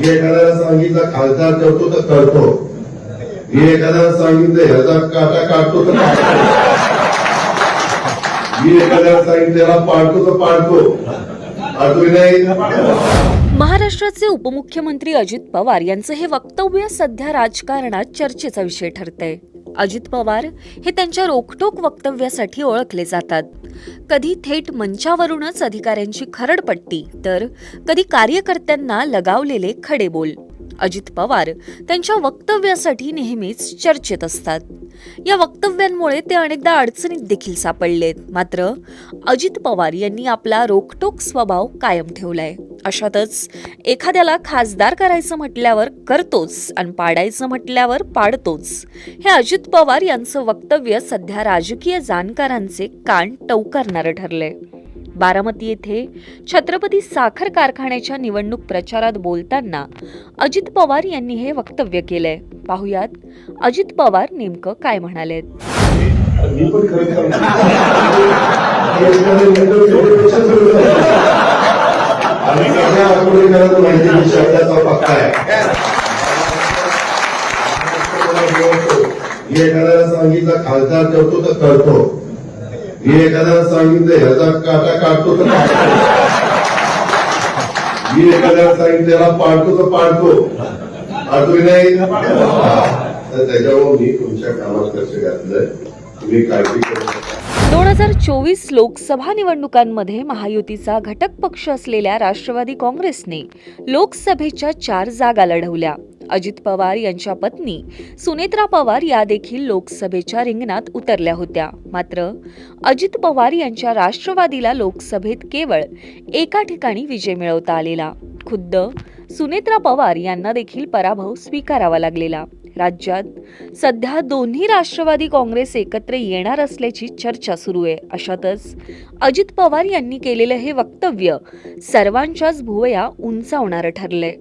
मी एखाद्याला सांगितलं खासदार करतो तर करतो मी एखाद्याला सांगितलं ह्याचा काटा काढतो तर मी एखाद्याला सांगितलं ह्याला पाडतो तर पाडतो. आठवणी नाही? महाराष्ट्राचे उपमुख्यमंत्री अजित पवार यांचं हे वक्तव्य सध्या राजकारणात चर्चेचा विषय ठरतंय. अजित पवार हे त्यांच्या रोखटोक वक्तव्यासाठी ओळखले जातात. कधी थेट मंचावरूनच अधिकाऱ्यांची खरडपट्टी तर कधी कार्यकर्त्यांना लगावलेले खडे बोल अजित पवार त्यांच्या वक्तव्यासाठी नेहमीच चर्चेत असतात. या वक्तव्यांमुळे ते अनेकदा अडचणीत देखील सापडलेत. मात्र अजित पवार यांनी आपला रोखटोक स्वभाव कायम ठेवलाय. अशातच एखाद्याला खासदार करायचं म्हटल्यावर करतोच आणि पाडायचं म्हटल्यावर पाडतोच. हे अजित पवार यांचं वक्तव्य सध्या राजकीय जाणकारांचे कान टवकारणारं ठरलंय. बारामती येथे छत्रपती साखर कारखान्याच्या निवडणूक प्रचारात बोलताना अजित पवार यांनी हे वक्तव्य केलंय. पाहुयात अजित पवार नेमकं काय म्हणालेत. हे आहे, मी शब्दाचा पक्का आहे. मी एखाद्याला सांगितलं खासदार करतो तर करतो. मी एखाद्याला सांगितलं ह्याचा काटा काढतो तर मी एखाद्याला सांगितलं त्याला पाडतो तर पाडतो. आठवणी नाही? तर त्याच्यावर मी तुमच्या कामात लक्ष घातलंय. तुम्ही काळजी करू नका. दोन हजार चोवीस लोकसभा निवडणुकांमध्ये महायुतीचा घटक पक्ष असलेल्या राष्ट्रवादी काँग्रेसने लोकसभेच्या चार जागा लढवल्या. अजित पवार यांच्या पत्नी सुनेत्रा पवार या देखील लोकसभेच्या रिंगणात उतरल्या होत्या. मात्र अजित पवार यांच्या राष्ट्रवादीला लोकसभेत केवळ एका ठिकाणी विजय मिळवता आलेला. खुद्द सुनेत्रा पवार यांना देखील पराभव स्वीकारावा लागलेला. राज्यात सध्या दोन्ही राष्ट्रवादी काँग्रेस एकत्र येणार असल्याची चर्चा सुरू आहे. अशातच अजित पवार यांनी केलेलं हे वक्तव्य सर्वांच्याच भुवया उंचावणारं ठरलंय.